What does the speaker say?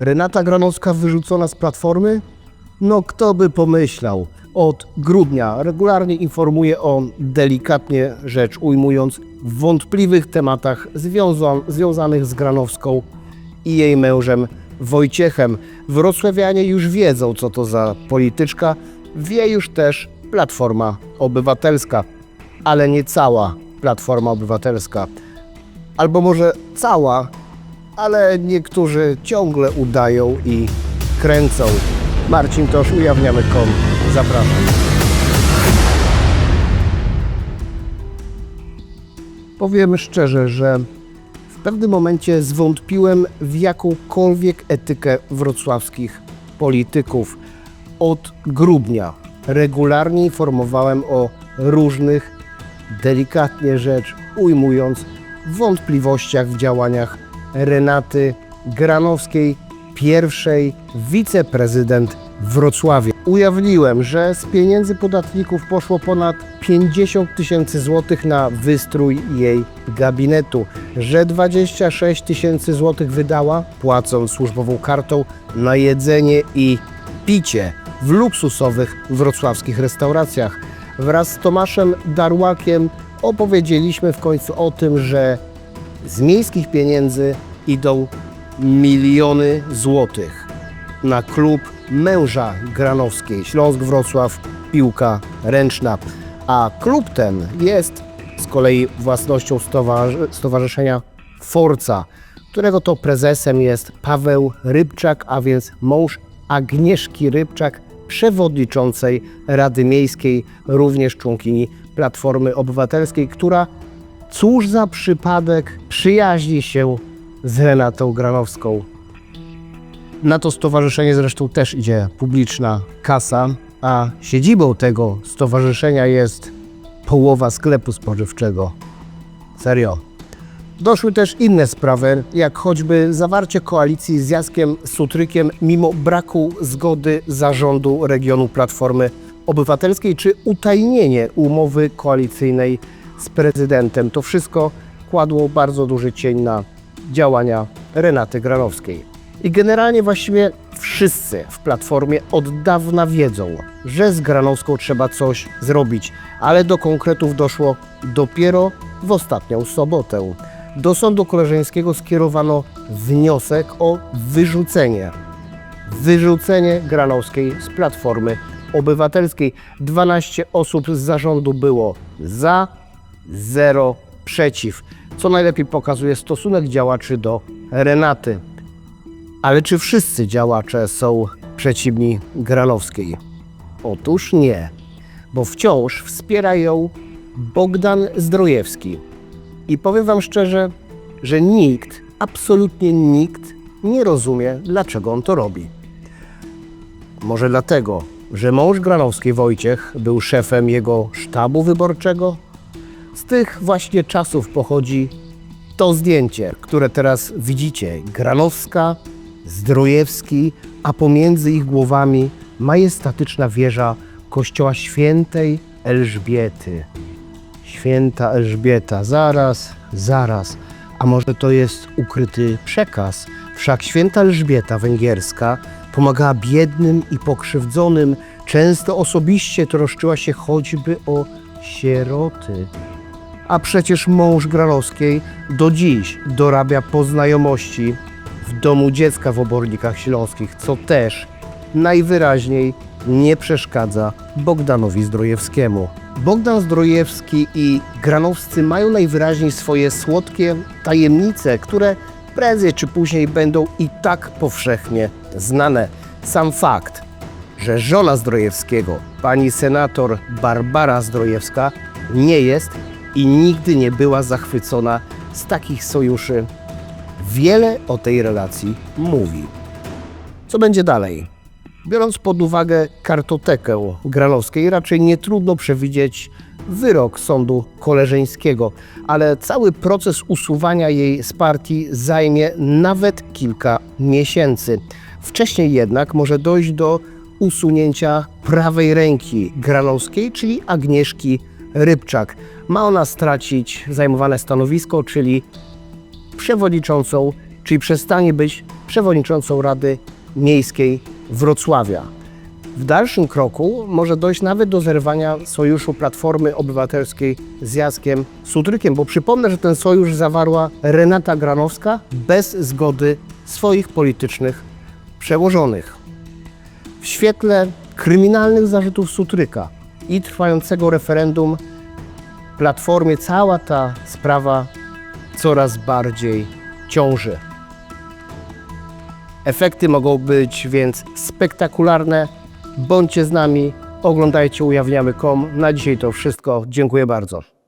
Renata Granowska wyrzucona z platformy? No kto by pomyślał. Od grudnia regularnie informuje o, delikatnie rzecz ujmując, wątpliwych tematach związa- związanych z Granowską i jej mężem Wojciechem. Wrocławianie już wiedzą, co to za polityczka, wie już też Platforma Obywatelska, ale nie cała Platforma Obywatelska. Albo może cała, ale niektórzy ciągle udają i kręcą. Marcin Tosz, ujawniamy kom. Zapraszam. Powiem szczerze, że w pewnym momencie zwątpiłem w jakąkolwiek etykę wrocławskich polityków. Od grudnia regularnie informowałem o różnych, delikatnie rzecz ujmując, wątpliwościach w działaniach Renaty Granowskiej, pierwszej wiceprezydent Wrocławia. Ujawniłem, że z pieniędzy podatników poszło ponad 50 tysięcy złotych na wystrój jej gabinetu, że 26 tysięcy złotych wydała, płacąc służbową kartą, na jedzenie i picie w luksusowych wrocławskich restauracjach. Wraz z Tomaszem Darłakiem opowiedzieliśmy w końcu o tym, że z miejskich pieniędzy idą miliony złotych na klub męża Granowskiej, Śląsk-Wrocław, piłka ręczna. A klub ten jest z kolei własnością stowarzy- Stowarzyszenia Forca, którego to prezesem jest Paweł Rybczak, a więc mąż Agnieszki Rybczak, przewodniczącej Rady Miejskiej, również członkini Platformy Obywatelskiej, która cóż za przypadek przyjaźni się z Renatą Granowską. Na to stowarzyszenie zresztą też idzie publiczna kasa, a siedzibą tego stowarzyszenia jest połowa sklepu spożywczego. Serio. Doszły też inne sprawy, jak choćby zawarcie koalicji z Jackiem Sutrykiem mimo braku zgody zarządu regionu Platformy Obywatelskiej, czy utajnienie umowy koalicyjnej z prezydentem. To wszystko kładło bardzo duży cień na działania Renaty Granowskiej. I generalnie właściwie wszyscy w Platformie od dawna wiedzą, że z Granowską trzeba coś zrobić, ale do konkretów doszło dopiero w ostatnią sobotę. Do sądu koleżeńskiego skierowano wniosek o wyrzucenie wyrzucenie Granowskiej z Platformy Obywatelskiej. 12 osób z zarządu było za, 0 przeciw, co najlepiej pokazuje stosunek działaczy do Renaty. Ale czy wszyscy działacze są przeciwni Granowskiej? Otóż nie, bo wciąż wspiera ją Bogdan Zdrojewski. I powiem Wam szczerze, że nikt, absolutnie nikt nie rozumie, dlaczego on to robi. Może dlatego, że mąż Granowskiej Wojciech był szefem jego sztabu wyborczego? Z tych właśnie czasów pochodzi to zdjęcie, które teraz widzicie. Granowska, Zdrojewski, a pomiędzy ich głowami majestatyczna wieża kościoła świętej Elżbiety. Święta Elżbieta, zaraz, zaraz. A może to jest ukryty przekaz? Wszak święta Elżbieta węgierska pomagała biednym i pokrzywdzonym, często osobiście troszczyła się choćby o sieroty. A przecież mąż Granowskiej do dziś dorabia po znajomości w domu dziecka w Obornikach Śląskich, co też najwyraźniej nie przeszkadza Bogdanowi Zdrojewskiemu. Bogdan Zdrojewski i Granowscy mają najwyraźniej swoje słodkie tajemnice, które prędzej czy później będą i tak powszechnie znane. Sam fakt, że żona Zdrojewskiego, pani senator Barbara Zdrojewska, nie jest i nigdy nie była zachwycona z takich sojuszy, wiele o tej relacji mówi. Co będzie dalej? Biorąc pod uwagę kartotekę Granowskiej, raczej nie trudno przewidzieć wyrok sądu koleżeńskiego, ale cały proces usuwania jej z partii zajmie nawet kilka miesięcy. Wcześniej jednak może dojść do usunięcia prawej ręki Granowskiej, czyli Agnieszki Rybczak. Ma ona stracić zajmowane stanowisko, czyli przewodniczącą, czyli przestanie być przewodniczącą Rady Miejskiej Wrocławia. W dalszym kroku może dojść nawet do zerwania sojuszu Platformy Obywatelskiej z Jackiem Sutrykiem, bo przypomnę, że ten sojusz zawarła Renata Granowska bez zgody swoich politycznych przełożonych. W świetle kryminalnych zarzutów Sutryka i trwającego referendum Platformie cała ta sprawa coraz bardziej ciąży. Efekty mogą być więc spektakularne. Bądźcie z nami, oglądajcie ujawniamy.com. Na dzisiaj to wszystko. Dziękuję bardzo.